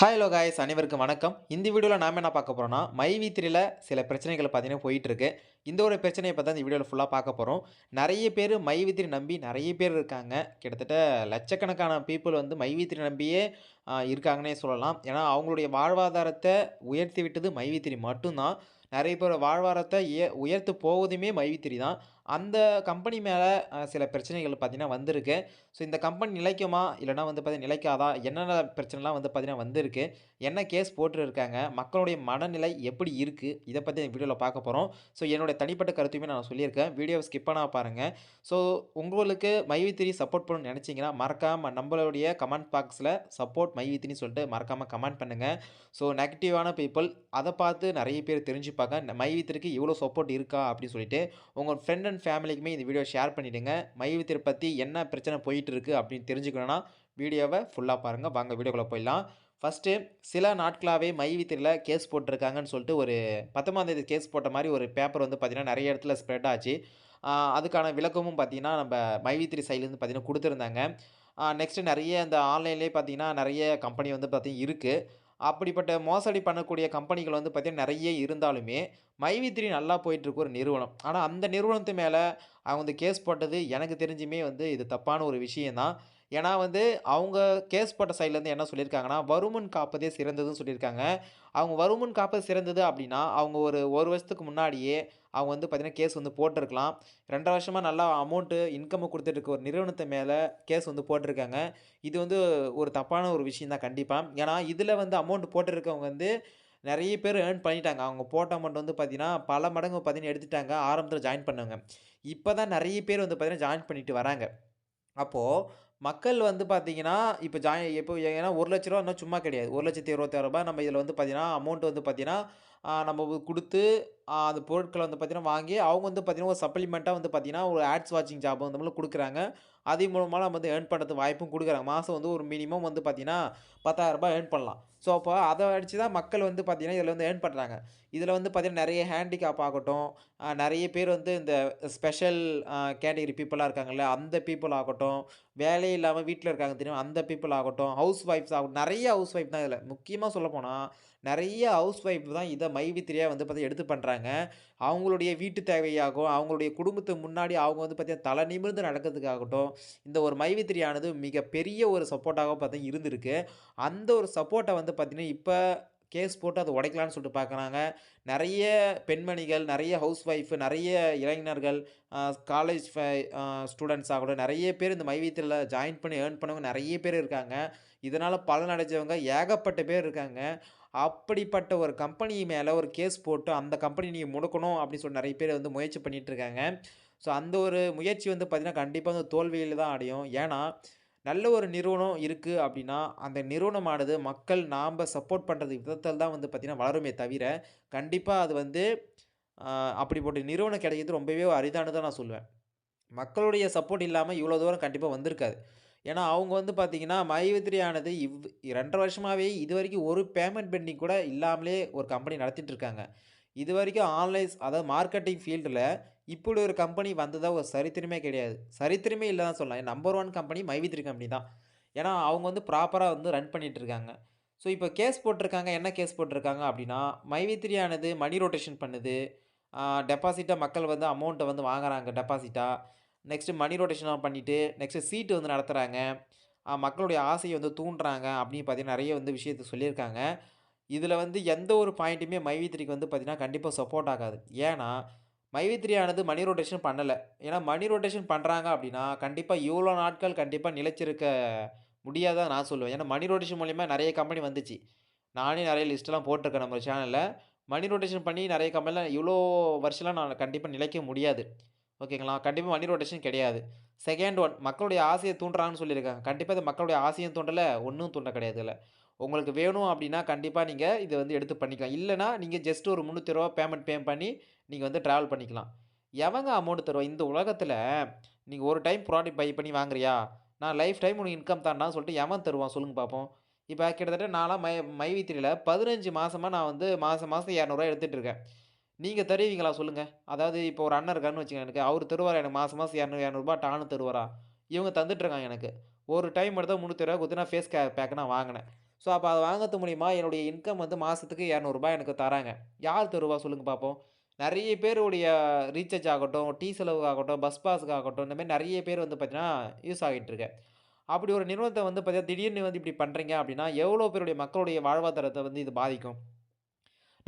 Hi hello guys அனைவருக்கும் வணக்கம். இந்த வீடியோவில் நாம் என்ன பார்க்க போகிறோம்னா மை வி3ல சில பிரச்சனைகள் பார்த்தீங்கன்னா போயிட்டுருக்கு. இந்த ஒரு பிரச்சனையை பார்த்தா இந்த வீடியோவில் ஃபுல்லாக பார்க்க போகிறோம் நிறைய பேர் மை வி3 நம்பி நிறைய பேர் இருக்காங்க. கிட்டத்தட்ட லட்சக்கணக்கான பீப்புள் வந்து மை வி3 நம்பியே இருக்காங்கன்னே சொல்லலாம். ஏன்னா அவங்களுடைய வாழ்வாதாரத்தை உயர்த்தி விட்டது மை வி3 மட்டும்தான். நிறைய பேர் வாழ்வாரத்தை ஏ உயர்த்து போவதுமே மைவித்திரி தான். அந்த கம்பெனி மேலே சில பிரச்சனைகள் பார்த்தீங்கன்னா வந்திருக்கு. ஸோ இந்த கம்பெனி நிலைக்குமா? இல்லைனா வந்து பார்த்தீங்கன்னா நிலைக்காதா? என்னென்ன பிரச்சனைலாம் வந்து பார்த்திங்கன்னா வந்திருக்கு? என்ன கேஸ் போட்டுருக்காங்க? மக்களுடைய மனநிலை எப்படி இருக்குது இதை பற்றி இந்த வீடியோவில் பார்க்க போகிறோம் ஸோ என்னுடைய தனிப்பட்ட கருத்துமே நான் சொல்லியிருக்கேன். வீடியோவை ஸ்கிப் பண்ணால் பாருங்கள் ஸோ உங்களுக்கு மைவித்திரி சப்போர்ட் பண்ணணும்னு நினச்சிங்கன்னா மறக்காமல் நம்மளுடைய கமெண்ட் பாக்ஸில் சப்போர்ட் மைவித்திரின்னு சொல்லிட்டு மறக்காமல் கமெண்ட் பண்ணுங்கள் ஸோ நெகட்டிவான பீப்புள் அதை பார்த்து நிறைய பேர் தெரிஞ்சுப்பாங்க. மைவித்திரிக்கு இவ்வளோ சப்போர்ட் இருக்கா? அப்படின்னு சொல்லிட்டு உங்கள் ஃப்ரெண்ட் அண்ட் ஃபேமிலிக்குமே இந்த வீடியோ ஷேர் பண்ணிவிடுங்க மைவித்திரி பற்றி என்ன பிரச்சனை போயிட்டுருக்கு அப்படின்னு தெரிஞ்சுக்கணுன்னா வீடியோவை ஃபுல்லாக பாருங்கள் வாங்க வீடியோக்குள்ளே போயிடலாம். ஃபஸ்ட்டு சில நாட்களாகவே மைவித்திரியில் கேஸ் போட்டிருக்காங்கன்னு சொல்லிட்டு ஒரு பத்தொம்பதாம் தேதி கேஸ் போட்ட மாதிரி ஒரு பேப்பர் வந்து பார்த்திங்கன்னா நிறைய இடத்துல ஸ்ப்ரெட் ஆச்சு. அதுக்கான விளக்கமும் பார்த்திங்கன்னா நம்ம மைவித்திரி சைட்லேருந்து பார்த்திங்கன்னா கொடுத்துருந்தாங்க. நெக்ஸ்ட்டு நிறைய இந்த ஆன்லைன்லேயே பார்த்திங்கன்னா நிறைய கம்பெனி வந்து பார்த்திங்கன்னா இருக்குது அப்படிப்பட்ட மோசடி பண்ணக்கூடிய கம்பெனிகள் வந்து பார்த்திங்கன்னா நிறைய இருந்தாலுமே மைவித்திரி நல்லா போயிட்டுருக்கு ஒரு நிறுவனம். ஆனால் அந்த நிறுவனத்து மேலே அவங்க வந்து கேஸ் போட்டது எனக்கு தெரிஞ்சுமே வந்து இது தப்பான ஒரு விஷயந்தான் ஏன்னா வந்து அவங்க கேஸ் போட்ட சைட்லேருந்து என்ன சொல்லியிருக்காங்கன்னா வருமுன் காப்பதே சிறந்ததுன்னு சொல்லியிருக்காங்க. அவங்க வருமுன் காப்பது சிறந்தது அப்படின்னா அவங்க ஒரு ஒரு வருஷத்துக்கு முன்னாடியே அவங்க வந்து பார்த்திங்கன்னா கேஸ் வந்து போட்டிருக்கலாம். ரெண்டரை வருஷமாக நல்லா அமௌண்ட்டு இன்கம் கொடுத்துட்டு இருக்க ஒரு நிறுவனத்தை மேலே கேஸ் வந்து போட்டிருக்காங்க. இது வந்து ஒரு தப்பான ஒரு விஷயம் தான் கண்டிப்பாக ஏன்னா இதில் வந்து அமௌண்ட் போட்டிருக்கவங்க வந்து நிறைய பேர் ஏர்ன் பண்ணிட்டாங்க. அவங்க போட்ட அமௌண்ட் வந்து பார்த்தீங்கன்னா பல மடங்கு பார்த்தீங்கன்னா எடுத்துட்டாங்க. ஆரம்பத்தில் ஜாயின் பண்ணவங்க. இப்போ தான் நிறைய பேர் வந்து பார்த்திங்கன்னா ஜாயின் பண்ணிட்டு வராங்க. அப்போது மக்கள் வந்து பார்த்தீங்கன்னா இப்போ ஜாயின் இப்போ ஏன்னா ஒரு லட்ச ரூபா இன்னும் சும்மா கிடையாது. ஒரு லட்சத்தி இருபத்தாயிரம் ரூபாய் நம்ம இதில் வந்து பார்த்தீங்கன்னா அமௌண்ட் வந்து பார்த்தீங்கன்னா நம்ம கொடுத்து அந்த பொருட்களை வந்து பார்த்தீங்கன்னா வாங்கி அவங்க வந்து பார்த்தீங்கன்னா ஒரு சப்ளிமெண்ட்டாக வந்து பார்த்தீங்கன்னா ஒரு ஆட்ஸ் வாட்சிங் ஜாப் வந்து நம்மளுக்கு கொடுக்குறாங்க. அது மூலமாக நம்ம வந்து ஏர்ன் பண்ணுறது வாய்ப்பும் கொடுக்குறாங்க. மாதம் வந்து ஒரு மினிமம் வந்து பார்த்தீங்கன்னா பத்தாயிரரூபா ஏர்ன் பண்ணலாம். ஸோ அப்போ அதை அடித்து தான் மக்கள் வந்து பார்த்தீங்கன்னா இதில் வந்து ஏர்ன் பண்ணுறாங்க இதில் வந்து பார்த்திங்கன்னா நிறைய ஹேண்டிகேப் ஆகட்டும் நிறைய பேர் வந்து இந்த ஸ்பெஷல் கேட்டகரி பீப்புளாக இருக்காங்கல்ல அந்த பீப்புள் ஆகட்டும் வேலையே இல்லாமல் வீட்டில் இருக்காங்க தெரியும் அந்த பீப்புள் ஆகட்டும் ஹவுஸ் ஒய்ஃப்ஸ் ஆகட்டும் நிறைய ஹவுஸ் ஒய்ஃப் தான் இதில். முக்கியமாக சொல்ல போனால் நிறைய ஹவுஸ் ஒய்ஃப் தான் இதை மைவித்திரியாக வந்து பார்த்தா எடுத்து பண்ணுறாங்க அவங்களுடைய வீட்டு தேவையாகும். அவங்களுடைய குடும்பத்துக்கு முன்னாடி அவங்க வந்து பார்த்தீங்கன்னா தலை நிமிர்ந்து நடக்கிறதுக்காகட்டும் இந்த ஒரு மைவித்திரியானது மிகப்பெரிய ஒரு சப்போர்ட்டாக பார்த்தீங்கன்னா இருந்திருக்கு. அந்த ஒரு சப்போர்ட்டை வந்து பார்த்திங்கன்னா இப்போ கேஸ் போட்டு அதை உடைக்கலான்னு சொல்லிட்டு பார்க்குறாங்க. நிறைய பெண்மணிகள் நிறைய ஹவுஸ் ஒய்ஃபு நிறைய இளைஞர்கள் காலேஜ் ஸ்டூடெண்ட்ஸ் ஆகட்டும் நிறைய பேர் இந்த மைவித்திரியில் ஜாயின் பண்ணி ஏர்ன் பண்ணவங்க நிறைய பேர் இருக்காங்க. இதனால் பலன் அடைஞ்சவங்க ஏகப்பட்ட பேர் இருக்காங்க. அப்படிப்பட்ட ஒரு கம்பெனி மேலே ஒரு கேஸ் போட்டு அந்த கம்பெனி நீங்கள் முடக்கணும் அப்படின்னு சொல்லி நிறைய பேர் வந்து முயற்சி பண்ணிகிட்ருக்காங்க இருக்காங்க. ஸோ அந்த ஒரு முயற்சி வந்து பார்த்திங்கன்னா கண்டிப்பாக வந்து தோல்வியில் தான் அடையும். ஏன்னா நல்ல ஒரு நிறுவனம் இருக்குது அப்படின்னா அந்த நிறுவனமானது மக்கள் நாம் சப்போர்ட் பண்ணுறது விதத்தில் தான் வந்து பார்த்திங்கன்னா வளருமே தவிர கண்டிப்பாக அது வந்து அப்படிப்பட்ட நிறுவனம் கிடைக்கிறது ரொம்பவே அரிதானதான் நான் சொல்லுவேன் மக்களுடைய சப்போர்ட் இல்லாமல் இவ்வளோ தூரம் கண்டிப்பாக வந்திருக்காது. ஏன்னா அவங்க வந்து பார்த்தீங்கன்னா மைவித்திரியானது இவ் ரெண்டரை வருஷமாகவே இது வரைக்கும் ஒரு பேமெண்ட் பெண்டிங் கூட இல்லாமலே ஒரு கம்பெனி நடத்திட்டுருக்காங்க இது வரைக்கும் ஆன்லைன் அதாவது மார்க்கெட்டிங் ஃபீல்டில் இப்படி ஒரு கம்பெனி வந்ததாக ஒரு சரித்திரமே கிடையாது. சரித்திரமே இல்லை தான் சொல்லலாம். Number one company my V three company தான். ஏன்னா அவங்க வந்து ப்ராப்பராக வந்து ரன் பண்ணிகிட்ருக்காங்க ஸோ இப்போ கேஸ் போட்டிருக்காங்க. என்ன கேஸ் போட்டிருக்காங்க அப்படின்னா மைவித்திரியானது மணி ரொட்டேஷன் பண்ணுது. டெபாசிட்டாக மக்கள் வந்து அமௌண்ட்டை வந்து வாங்குறாங்க டெபாசிட்டாக நெக்ஸ்ட்டு மணி ரொட்டேஷனாக பண்ணிவிட்டு நெக்ஸ்ட்டு சீட்டு வந்து நடத்துகிறாங்க மக்களுடைய ஆசையை வந்து தூண்டுறாங்க அப்படின்னு பார்த்தீங்கன்னா நிறைய வந்து விஷயத்தை சொல்லியிருக்காங்க. இதில் வந்து எந்த ஒரு பாயிண்ட்டுமே மைவித்திரிக்கு வந்து பார்த்திங்கன்னா கண்டிப்பாக சப்போர்ட் ஆகாது. ஏன்னா மைவித்திரியானது மணி ரொட்டேஷன் பண்ணலை. ஏன்னா மணி ரொட்டேஷன் பண்ணுறாங்க அப்படின்னா கண்டிப்பாக இவ்வளோ நாட்கள் கண்டிப்பாக நிலைச்சிருக்க முடியாதான் நான் சொல்லுவேன். ஏன்னா மணி ரொட்டேஷன் மூலிமா நிறைய கம்பெனி வந்துச்சு. நானே நிறைய லிஸ்ட்டெல்லாம் போட்டிருக்கேன் நம்ம சேனலில் மணி ரொட்டேஷன் பண்ணி நிறைய கம்பெனிலாம் இவ்வளோ வருஷம்லாம் நான் கண்டிப்பாக நிலைக்க முடியாது. ஓகேங்களா? கண்டிப்பாக மணி ரொட்டேஷன் கிடையாது. செகண்ட் ஒன் மக்களுடைய ஆசையை தூண்டுறாங்கன்னு சொல்லியிருக்காங்க. கண்டிப்பாக இது மக்களுடைய ஆசையும் தூண்டலை ஒன்றும் தூண்ட கிடையாது இல்லை உங்களுக்கு வேணும் அப்படின்னா கண்டிப்பாக நீங்கள் இதை வந்து எடுத்து பண்ணிக்கலாம். இல்லைனா நீங்கள் ஜஸ்ட் ஒரு முந்நூற்றி ரூபா பேமெண்ட் பே பண்ணி நீங்கள் வந்து ட்ராவல் பண்ணிக்கலாம். எவங்க அமௌண்ட் தருவா? இந்த உலகத்தில் நீங்கள் ஒரு டைம் ப்ராடக்ட் பை பண்ணி வாங்குறியா? நான் லைஃப் டைம் உனக்கு இன்கம் தானா சொல்லிட்டு எவன் தருவான்? சொல்லுங்க பார்ப்போம் இப்போ கிட்டத்தட்ட நான்லாம் மை மைவித்திரியில் பதினஞ்சு மாதமாக நான் வந்து மாதம் மாதம் இரநூறுவா எடுத்துகிட்டு இருக்கேன். நீங்கள் தருவீங்களா? சொல்லுங்கள் அதாவது இப்போ ஒரு அண்ணன் இருக்காருன்னு வச்சுக்கோங்க எனக்கு. அவர் தருவார்? எனக்கு மாதம் மாதம் இரநூறு இரநூறுபா டானு தருவாரா? இவங்க தந்துட்டுருக்காங்க எனக்கு. ஒரு டைம் எடுத்தால் முந்நூற்றி ரூபா கொடுத்து நான் ஃபேஸ் கே பேக் நான் வாங்கினேன். ஸோ அப்போ அதை வாங்குறது மூலிமா என்னுடைய இன்கம் வந்து மாதத்துக்கு இரநூறுபா எனக்கு தராங்க. யார் தருவா? சொல்லுங்கள் பார்ப்போம்? நிறைய பேருடைய ரீசார்ஜ் ஆகட்டும், டீ செலவுக்காகட்டும், பஸ் பாஸுக்கு ஆகட்டும், இந்த மாரி பேர் வந்து பார்த்தீங்கன்னா, யூஸ் ஆகிட்டு அப்படி ஒரு நிறுவனத்தை வந்து பார்த்தீங்கன்னா, திடீர்னு வந்து இப்படி பண்ணுறீங்க அப்படின்னா, எவ்வளோ பேருடைய மக்களுடைய வாழ்வாதாரத்தை வந்து இது பாதிக்கும்?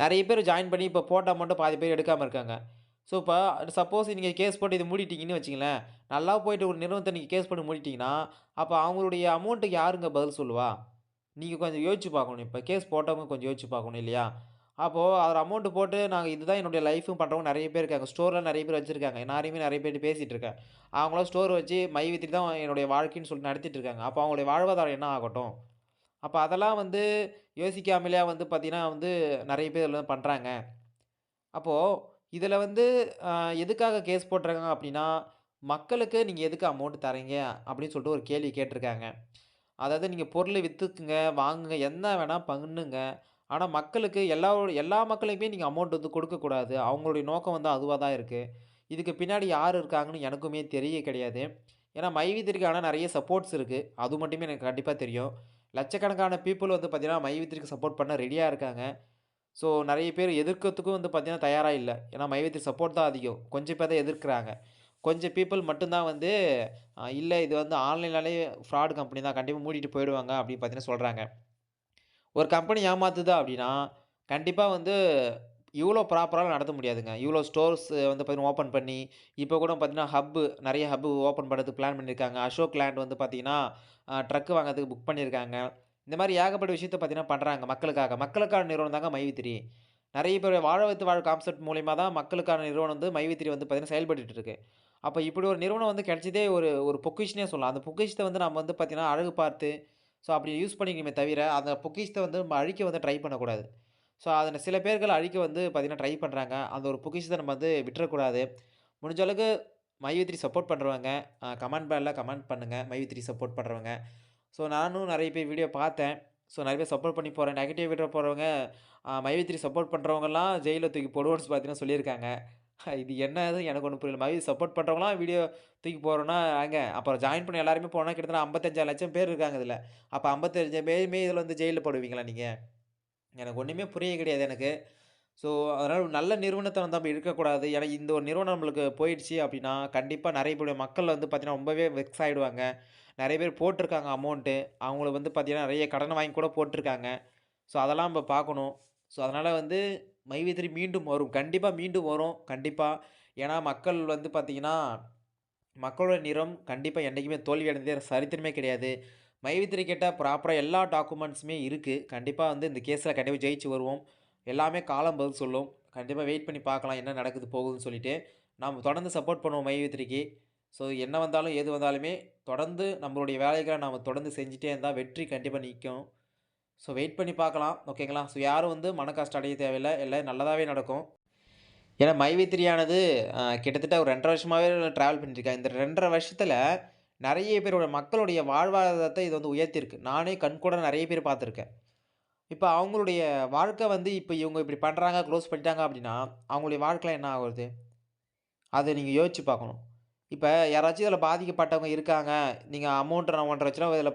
நிறைய பேர் ஜாயின் பண்ணி இப்போ போட்ட மட்டும் பாதி பேர் எடுக்காமல் இருக்காங்க. ஸோ இப்போ சப்போஸ் நீங்கள் கேஸ் போட்டு இது மூடிட்டீங்கன்னு வச்சுக்கங்களேன், நல்லா போயிட்டு ஒரு நிறுவனத்தை நீங்கள் கேஸ் போட்டு மூடிட்டீங்கன்னா, அப்போ அவங்களுடைய அமௌண்ட்டுக்கு யாருங்க பதில் சொல்லுவா? நீங்கள் கொஞ்சம் யோசிச்சு பார்க்கணும். இப்போ கேஸ் போட்டவங்க கொஞ்சம் யோசிச்சு பார்க்கணும் இல்லையா? அப்போது அதில் அமௌண்ட்டு போட்டு நாங்கள் இதுதான் என்னுடைய லைஃப்பும் பண்ணுறவங்க நிறைய பேர் இருக்காங்க. ஸ்டோரில் நிறைய பேர் வச்சுருக்காங்க யாரையுமே நிறைய பேர் பேசிகிட்டு இருக்கேன். அவங்களாம் ஸ்டோர் வச்சு மை வி 3 தான் என்னுடைய வாழ்க்கைன்னு சொல்லிட்டு நடத்திட்டு இருக்காங்க. அப்போ அவங்களுடைய வாழ்வாதாரம் என்ன ஆகட்டும்? அப்போ அதெல்லாம் வந்து யோசிக்காமலயா வந்து பார்த்தீங்கன்னா வந்து நிறைய பேர் இதில் பண்ணுறாங்க அப்போது இதில் வந்து எதுக்காக கேஸ் போட்டுருக்காங்க அப்படின்னா, மக்களுக்கு நீங்கள் எதுக்கு அமௌண்ட் தரீங்க அப்படின்னு சொல்லிட்டு ஒரு கேள்வி கேட்டிருக்காங்க அதாவது நீங்கள் பொருளை விற்றுக்குங்க வாங்குங்க, என்ன வேணால் பண்ணுங்க. ஆனால் மக்களுக்கு எல்லா எல்லா மக்களுக்குமே நீங்கள் அமௌண்ட் வந்து கொடுக்கக்கூடாது. அவங்களுடைய நோக்கம் வந்து அதுவாக தான் இருக்குது இதுக்கு பின்னாடி யார் இருக்காங்கன்னு எனக்குமே தெரிய கிடையாது. ஏன்னா மை வி 3க்கான நெறைய சப்போர்ட்ஸ் இருக்குது அது மட்டுமே எனக்கு கண்டிப்பாக தெரியும். லட்சக்கணக்கான பீப்புள் வந்து பார்த்தீங்கன்னா, மைவித்திற்கு சப்போர்ட் பண்ண ரெடியாக இருக்காங்க. ஸோ நிறைய பேர் எதிர்க்கிறதுக்கும் வந்து பார்த்திங்கன்னா தயாராக இல்லை ஏன்னா மை வி 3 சப்போர்ட் தான் அதிகம். கொஞ்சம் பேர் தான் எதிர்க்கிறாங்க. கொஞ்சம் பீப்புள் மட்டும்தான் வந்து இல்லை இது வந்து ஆன்லைன்லாலே ஃப்ராட் கம்பெனி தான். கண்டிப்பாக மூடிட்டு போயிடுவாங்க அப்படின்னு பார்த்தீங்கன்னா சொல்கிறாங்க ஒரு கம்பெனி ஏமாத்துதா அப்படின்னா, கண்டிப்பாக வந்து இவ்வளோ ப்ராப்பராக நடத்த முடியாதுங்க. இவ்வளோ ஸ்டோர்ஸ் வந்து பார்த்தீங்கன்னா ஓப்பன் பண்ணி, இப்போ கூட பார்த்தீங்கன்னா ஹப்பு நிறைய ஹப்பு ஓப்பன் பண்ணுறதுக்கு பிளான் பண்ணியிருக்காங்க. அசோக் லேண்ட் வந்து பார்த்தீங்கன்னா, ட்ரக்கு வாங்கிறதுக்கு வாங்குறதுக்கு புக் பண்ணியிருக்காங்க. இந்த மாதிரி ஏகப்பட்ட விஷயத்த பார்த்தீங்கன்னா பண்ணுறாங்க மக்களுக்காக. மக்களுக்கான நிறுவனம் தாங்க மைவித்திரி நிறைய பேர் வாழ வைத்து வாழ் கான்செப்ட் மூலிமா தான் மக்களுக்கான நிறுவனம் வந்து மைவித்திரி வந்து பார்த்தீங்கன்னா செயல்பட்டுட்டு இருக்கு. அப்போ இப்படி ஒரு நிறுவனம் வந்து கிடைச்சதே ஒரு ஒரு பொக்கிஷனே சொல்லலாம். அந்த பொக்கிஷத்தை வந்து நம்ம வந்து பார்த்தீங்கன்னா, அழகு பார்த்து, ஸோ அப்படி யூஸ் பண்ணிக்கணுமே தவிர, அந்த பொக்கிஷத்தை வந்து நம்ம அழிக்க வந்து ட்ரை பண்ணக்கூடாது. ஸோ அதில சில பேர்கள் அழிக்க வந்து பார்த்திங்கன்னா ட்ரை பண்ணுறாங்க அந்த ஒரு பொக்கிஷத்த நம்ம வந்து விட்டுறக்கூடாது. முடிஞ்ச அளவுக்கு மைவித்ரி சப்போர்ட் பண்ணுறவங்க கமெண்ட் பேட்ல கமெண்ட் பண்ணுங்க. மை வி 3 சப்போர்ட் பண்ணுறவங்க ஸோ நானும் நிறைய பேர் வீடியோ பார்த்தேன். ஸோ நிறைய பேர் சப்போர்ட் பண்ணி போகிறேன் நெகட்டிவ் வீடியோ போகிறவங்க மைவித்ரி சப்போர்ட் பண்ணுறவங்கலாம் ஜெயிலில் தூக்கி போடுவோன்னு பார்த்தீங்கன்னா சொல்லியிருக்காங்க. இது என்னது எனக்கு ஒன்றும் புரியல. மை சப்போர்ட் பண்ணுறவங்களாம் வீடியோ தூக்கி போகிறோன்னா அங்கே அப்புறம் ஜாயின் பண்ண எல்லாருமே போனால் கிட்டத்தட்ட 55,00,000 பேர் இருக்காங்க இதில் அப்போ ஐம்பத்தஞ்சு பேருமே இதில் வந்து ஜெயிலில் போடுவீங்களா நீங்கள் எனக்கு ஒன்றுமே புரிய கிடையாது எனக்கு. ஸோ அதனால் நல்ல நிறுவனத்தை வந்து நம்ம இருக்கக்கூடாது ஏன்னா இந்த ஒரு நிறுவனம் நம்மளுக்கு போயிடுச்சு அப்படின்னா, கண்டிப்பாக நிறைய பேருடைய மக்கள் வந்து பார்த்திங்கன்னா ரொம்பவே வெக்ஸ் ஆகிடுவாங்க நிறைய பேர் போட்டிருக்காங்க அமௌண்ட்டு. அவங்களுக்கு வந்து பார்த்திங்கன்னா நிறைய கடன் வாங்கி கூட போட்டிருக்காங்க ஸோ அதெல்லாம் நம்ம பார்க்கணும். ஸோ அதனால் வந்து மைவித்திரி மீண்டும் வரும். கண்டிப்பாக மீண்டும் வரும். கண்டிப்பாக ஏன்னா மக்கள் வந்து பார்த்திங்கன்னா மக்களோட நிறம் கண்டிப்பாக என்றைக்குமே தோல்வி அடைந்ததே சரித்திரமே கிடையாது. மைவித்திரி கேட்டால் ப்ராப்பராக எல்லா டாக்குமெண்ட்ஸுமே இருக்குது கண்டிப்பாக வந்து இந்த கேஸில் கண்டிப்பாக ஜெயிச்சு வருவோம். எல்லாமே காலம் பதில் சொல்லும். கண்டிப்பாக வெயிட் பண்ணி பார்க்கலாம். என்ன நடக்குது போகுதுன்னு சொல்லிட்டு. நாம் தொடர்ந்து சப்போர்ட் பண்ணுவோம் மைவித்திரிக்கு ஸோ என்ன வந்தாலும், எது வந்தாலுமே தொடர்ந்து நம்மளுடைய வேலைகளை நாம் தொடர்ந்து செஞ்சுட்டே இருந்தால் வெற்றி கண்டிப்பாக நிற்கும் ஸோ வெயிட் பண்ணி பார்க்கலாம். ஓகேங்களா? ஸோ யாரும் வந்து மன கஷ்டம் அடைய தேவையில்லை எல்லாம் நல்லதாகவே நடக்கும். ஏன்னா மை வி 3 ஆனது அ கிட்டத்தட்ட ஒரு ரெண்டரை வருஷமாகவே ட்ராவல் பண்ணியிருக்கேன் இந்த ரெண்டரை வருஷத்தில் நிறைய பேரோட மக்களுடைய வாழ்வாதாரத்தை இது வந்து உயர்த்தியிருக்கு. நானே கண்கூட நிறைய பேர் பார்த்துருக்கேன். இப்போ அவங்களுடைய வாழ்க்கை வந்து இப்போ இவங்க இப்படி பண்ணுறாங்க க்ளோஸ் பண்ணிட்டாங்க அப்படின்னா, அவங்களுடைய வாழ்க்கையில் என்ன ஆகுறது? அதை நீங்கள் யோசிச்சு பார்க்கணும். இப்போ யாராச்சும் இதில் பாதிக்கப்பட்டவங்க இருக்காங்க. நீங்கள் அமௌண்ட்டை நான் 1 1/2 லட்சம் ரூபா இதில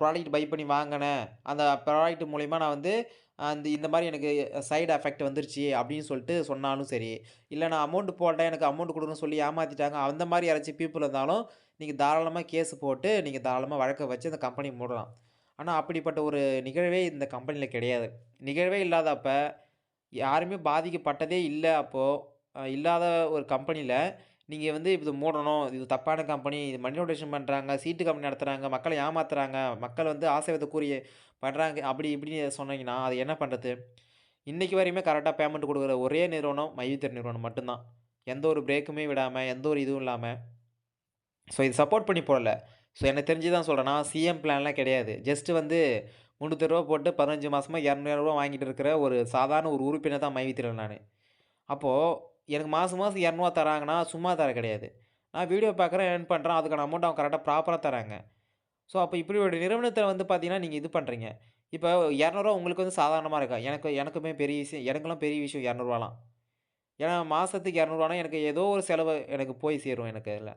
ப்ராடக்ட் பை பண்ணி வாங்கினேன் அந்த ப்ராடக்ட் மூலிமா நான் வந்து அந்த இந்த மாதிரி எனக்கு சைடு எஃபெக்ட் வந்துருச்சு அப்படின்னு சொல்லிட்டு சொன்னாலும் சரி, இல்லை நான் அமௌண்ட் போட்டேன். எனக்கு அமௌண்ட் குடுங்கன்னு சொல்லி ஏமாற்றிட்டாங்க அந்த மாதிரி யாராச்சும் பீப்புள் இருந்தாலும், நீங்கள் தாராளமாக கேஸ் போட்டு, நீங்கள் தாராளமாக வழக்கை வச்சு அந்த கம்பெனி மூடலாம். ஆனால் அப்படிப்பட்ட ஒரு நிகழ்வே இந்த கம்பெனியில் கிடையாது. நிகழ்வே இல்லாதப்ப, யாருமே பாதிக்கப்பட்டதே இல்லை அப்போது இல்லாத ஒரு கம்பெனியில் நீங்கள் வந்து இது மூடணும். இது தப்பான கம்பெனி. இது மணி ரொட்டேஷன் பண்ணுறாங்க சீட்டு கம்பெனி நடத்துகிறாங்க மக்களை ஏமாத்துறாங்க. மக்கள் வந்து ஆசைவாத கூறி பண்ணுறாங்க அப்படி இப்படின்னு சொன்னீங்கன்னா, அது என்ன பண்ணுறது இன்றைக்கி வரையுமே கரெக்டாக பேமெண்ட் கொடுக்குற ஒரே நிறுவனம் மை வி 3 நிறுவனம் மட்டும்தான் எந்த ஒரு பிரேக்குமே விடாமல் எந்த ஒரு இதுவும் இல்லாமல் ஸோ இது சப்போர்ட் பண்ணி போடல. ஸோ எனக்கு தெரிஞ்சு தான் சொல்கிறேன் நான் சிஎம் பிளான்லாம் கிடையாது. ஜஸ்ட்டு வந்து ரூ. 300 போட்டு பதினஞ்சு மாதமாக இரநூறுவா வாங்கிட்டு இருக்கிற ஒரு சாதாரண ஒரு உறுப்பினர் தான் மை வி 3ல நானு. அப்போ எனக்கு மாதம் மாதம் இரநூறுவா தராங்கன்னா, சும்மா தர கிடையாது. நான் வீடியோ பார்க்குறேன், ஏர்ன் பண்ணுறேன் அதுக்கான அமௌண்ட் அவங்க கரெக்டாக ப்ராப்பராக தராங்க. ஸோ அப்போ இப்படி ஒரு நிறுவனத்தில் வந்து பார்த்தீங்கன்னா, நீங்கள் இது பண்ணுறீங்க இப்போ இரநூறுவா உங்களுக்கு வந்து சாதாரணமாக இருக்கா? எனக்கு எனக்குமே பெரிய விஷயம் எனக்குலாம் பெரிய விஷயம் இரநூறுவாலாம் ஏன்னா மாதத்துக்கு இரநூறுவானா எனக்கு ஏதோ ஒரு செலவு எனக்கு போய் சேரும் எனக்கு இல்லை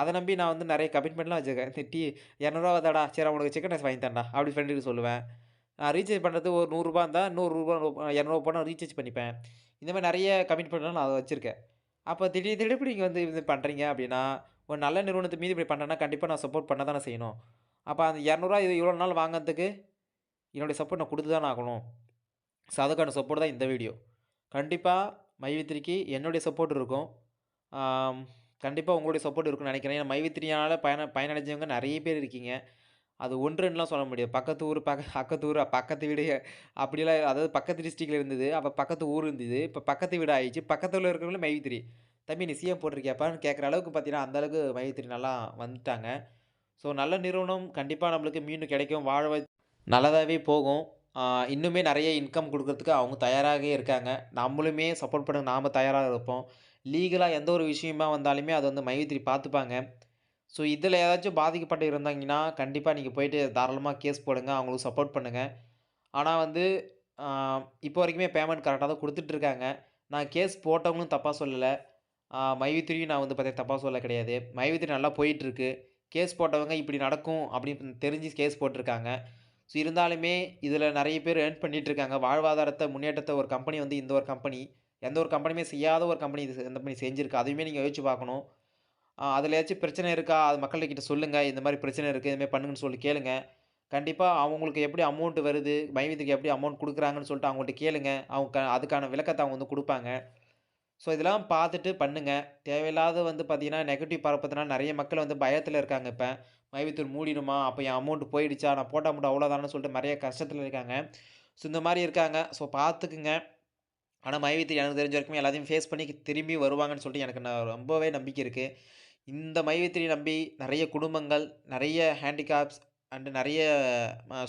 அதை நம்பி நான் வந்து நிறைய கமிட்மெண்ட்லாம் வச்சுருக்கேன் திட்டி டீ ரூ. 200 தாடா, சரி உனக்கு சிக்கன் ரைஸ் வாங்கி தரேன்டா, அப்படி ஃப்ரெண்டுக்கு சொல்லுவேன். நான் ரீசார்ஜ் பண்ணுறது ஒரு நூறுரூபா இருந்தால் நூறுரூபா இரநூறுவா போனால் ரீசார்ஜ் பண்ணிப்பேன். இந்த மாதிரி நிறைய கமிட்மெண்ட்லாம் நான் வச்சுருக்கேன் அப்போ திடீர் திடீர்னு நீங்கள் வந்து இது பண்ணுறீங்க அப்படின்னா, ஒரு நல்ல நிறுவனத்தை மீது இப்படி பண்ணேன்னா கண்டிப்பாக நான் சப்போர்ட் பண்ண தானே செய்யணும். அப்போ அந்த இரநூறுவா இது இவ்வளோ நாள் வாங்கிறதுக்கு என்னுடைய சப்போர்ட் நான் கொடுத்து தானே ஆகணும். ஸோ அதுக்கான சப்போர்ட் தான் இந்த வீடியோ. கண்டிப்பாக மைவித்திரிக்கு என்னுடைய சப்போர்ட் இருக்கும். கண்டிப்பாக உங்களுடைய சப்போர்ட் இருக்குன்னு நினைக்கிறேன் ஏன்னா மைவித்திரியால் பயன பயனடைஞ்சவங்க நிறைய பேர் இருக்கீங்க. அது 1, 2லாம் சொல்ல முடியாது. பக்கத்து ஊர், பக்க பக்கத்து ஊர், பக்கத்து வீடு அப்படிலாம் அதாவது பக்கத்து டிஸ்ட்ரிக்டில் இருந்தது. அப்போ பக்கத்து ஊர் இருந்தது. இப்போ பக்கத்து வீடு ஆயிடுச்சு. பக்கத்தில் இருக்கிறவங்களும் மைவித்திரி தம்பி நீ சிஎம் போட்டிருக்கியாப்பான்னு கேட்குற அளவுக்கு பார்த்தீங்கன்னா, அந்த அளவுக்கு மைவி3 நல்லா வந்துட்டாங்க. ஸோ நல்ல நிறுவனம் கண்டிப்பாக நம்மளுக்கு மீண்டும் கிடைக்கும். வாழ நல்லதாகவே போகும். இன்னுமே நிறைய இன்கம் கொடுக்குறதுக்கு அவங்க தயாராகவே இருக்காங்க. நம்மளுமே சப்போர்ட் பண்ண நாம தயாராக இருப்போம். லீகலாக எந்த ஒரு விஷயமா வந்தாலுமே அது வந்து மைவித்திரி பார்த்துப்பாங்க. ஸோ இதில் ஏதாச்சும் பாதிக்கப்பட்டு இருந்தாங்கன்னா, கண்டிப்பாக நீங்கள் போயிட்டு தாராளமாக கேஸ் போடுங்க. அவங்களுக்கு சப்போர்ட் பண்ணுங்கள் ஆனால் வந்து இப்போ வரைக்குமே பேமெண்ட் கரெக்டாக தான் கொடுத்துட்ருக்காங்க நான் கேஸ் போட்டவங்களும் தப்பாக சொல்லலை மைவித்திரியும் நான் வந்து பார்த்தீங்கன்னா தப்பாக சொல்ல கிடையாது. மைவித்திரி நல்லா போயிட்டுருக்கு. கேஸ் போட்டவங்க இப்படி நடக்கும் அப்படின்னு தெரிஞ்சு கேஸ் போட்டிருக்காங்க ஸோ இருந்தாலுமே இதில் நிறைய பேர் ஏர்ன் பண்ணிகிட்ருக்காங்க வாழ்வாதாரத்தை முன்னேற்றத்தை ஒரு கம்பெனி வந்து இந்த ஒரு கம்பெனி, எந்த ஒரு கம்பெனியுமே செய்யாத ஒரு கம்பெனி இது இந்த கம்பெனி செஞ்சிருக்கு. அதையுமே நீங்கள் யோசிச்சு பார்க்கணும். அதில் ஏதாச்சும் பிரச்சனை இருக்கா? அது மக்கள்கிட்ட சொல்லுங்கள் இந்த மாதிரி பிரச்சனை இருக்குது இதுமாதிரி பண்ணுங்கன்னு சொல்லி கேளுங்க. கண்டிப்பாக அவங்களுக்கு எப்படி அமௌண்ட் வருது, மைவி3க்கு எப்படி அமௌண்ட் கொடுக்குறாங்கன்னு சொல்லிட்டு அவங்கள்ட்ட கேளுங்க. அவங்க அதுக்கான விளக்கத்தை அவங்க வந்து கொடுப்பாங்க ஸோ இதெல்லாம் பார்த்துட்டு பண்ணுங்கள் தேவையில்லாத வந்து பார்த்தீங்கன்னா, நெகட்டிவ் பரப்புறதுனால நிறைய மக்கள் வந்து பயத்தில் இருக்காங்க இப்போ மைவித்தூர் மூடிடுமா? அப்போ என் அமௌண்ட் போயிடுச்சா? நான் போட்ட அமௌண்ட் அவ்வளோதானு சொல்லிட்டு நிறைய கஷ்டத்தில் இருக்காங்க. ஸோ இந்த மாதிரி இருக்காங்க. ஸோ பார்த்துக்குங்க. ஆனால் மைவி3 எனக்கு தெரிஞ்ச வரைக்கும் எல்லாத்தையும் ஃபேஸ் பண்ணி திரும்பி வருவாங்கன்னு சொல்லிட்டு எனக்கு நான் ரொம்பவே நம்பிக்கை இருக்குது இந்த மைவித்திரி நம்பி நிறைய குடும்பங்கள், நிறைய ஹேண்டிகேப்ஸ் அண்டு நிறைய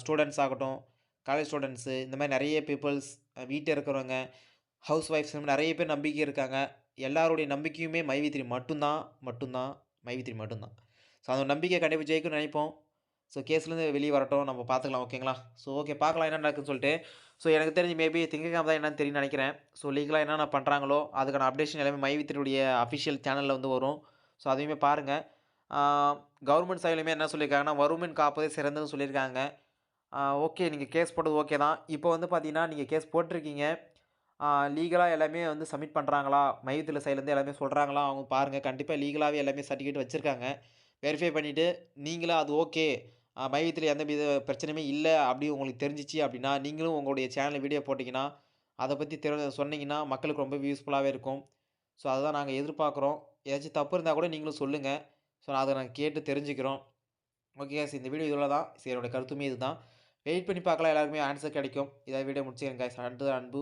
ஸ்டூடெண்ட்ஸ் ஆகட்டும், காலேஜ் ஸ்டூடெண்ட்ஸு இந்த மாதிரி நிறைய பீப்புள்ஸ் வீட்டில் இருக்கிறவங்க, ஹவுஸ் ஒய்ஃப்ஸ் நிறைய பேர் நம்பிக்கை இருக்காங்க. எல்லாருடைய நம்பிக்கையுமே மைவித்திரி மட்டும்தான் மட்டும்தான் மைவித்திரி மட்டும்தான். ஸோ அந்த நம்பிக்கை கண்டிப்பாக ஜெயிக்கும்னு நினைப்போம். ஸோ கேஸ்லேருந்து வெளியே வரட்டும். நம்ம பார்த்துக்கலாம் ஓகேங்களா? ஸோ ஓகே பார்க்கலாம் என்ன நடக்குதுன்னு சொல்லிட்டு. ஸோ எனக்கு தெரிஞ்சு மேபி திங்கட்கிழமை தான் என்னன்னு தெரியும் நினைக்கிறேன் ஸோ லீகலாக என்னென்ன பண்ணுறாங்களோ அதுக்கான அப்டேஷன் எல்லாமே மைவி3 அஃபிஷியல் சேனலில் வந்து வரும். ஸோ அதையுமே பாருங்கள் கவர்மெண்ட் சைட்லையுமே என்ன சொல்லியிருக்காங்கன்னா, வருமுன் காப்பதே சிறந்ததுன்னு சொல்லியிருக்காங்க. ஓகே நீங்கள் கேஸ் போட்டது ஓகே தான். இப்போ வந்து பார்த்தீங்கன்னா, நீங்கள் கேஸ் போட்டிருக்கீங்க லீகலாக எல்லாமே வந்து சப்மிட் பண்ணுறாங்களா மையத்தில் சைட்லேருந்து எல்லாமே சொல்கிறாங்களா அவங்க பாருங்கள் கண்டிப்பாக லீகலாகவே எல்லாமே சர்டிஃபிகேட் வச்சுருக்காங்க வெரிஃபை பண்ணிவிட்டு நீங்களாக அது ஓகே. அ மைவி3 எந்தவித பிரச்சனையுமே இல்லை அப்படி உங்களுக்கு தெரிஞ்சிச்சு அப்படின்னா, நீங்களும் உங்களுடைய சேனலில் வீடியோ போட்டிங்கன்னா அதை பற்றி தெரி சொன்னீங்கன்னா, மக்களுக்கு ரொம்ப யூஸ்ஃபுல்லாகவே இருக்கும். ஸோ அதுதான் நாங்கள் எதிர்பார்க்குறோம். ஏதாச்சும் தப்பு இருந்தால் கூட நீங்களும் சொல்லுங்கள் ஸோ அதை நாங்கள் கேட்டு தெரிஞ்சுக்கிறோம். ஓகே காய்ஸ் இந்த வீடியோ இதில் தான். சரி என்னோட கருத்துமே இதுதான். வெயிட் பண்ணி பார்க்கலாம் எல்லாருக்குமே ஆன்சர் கிடைக்கும். இதாக வீடியோ முடிச்சுக்கிறேன் காய்ஸ். அடுத்தது அன்பு.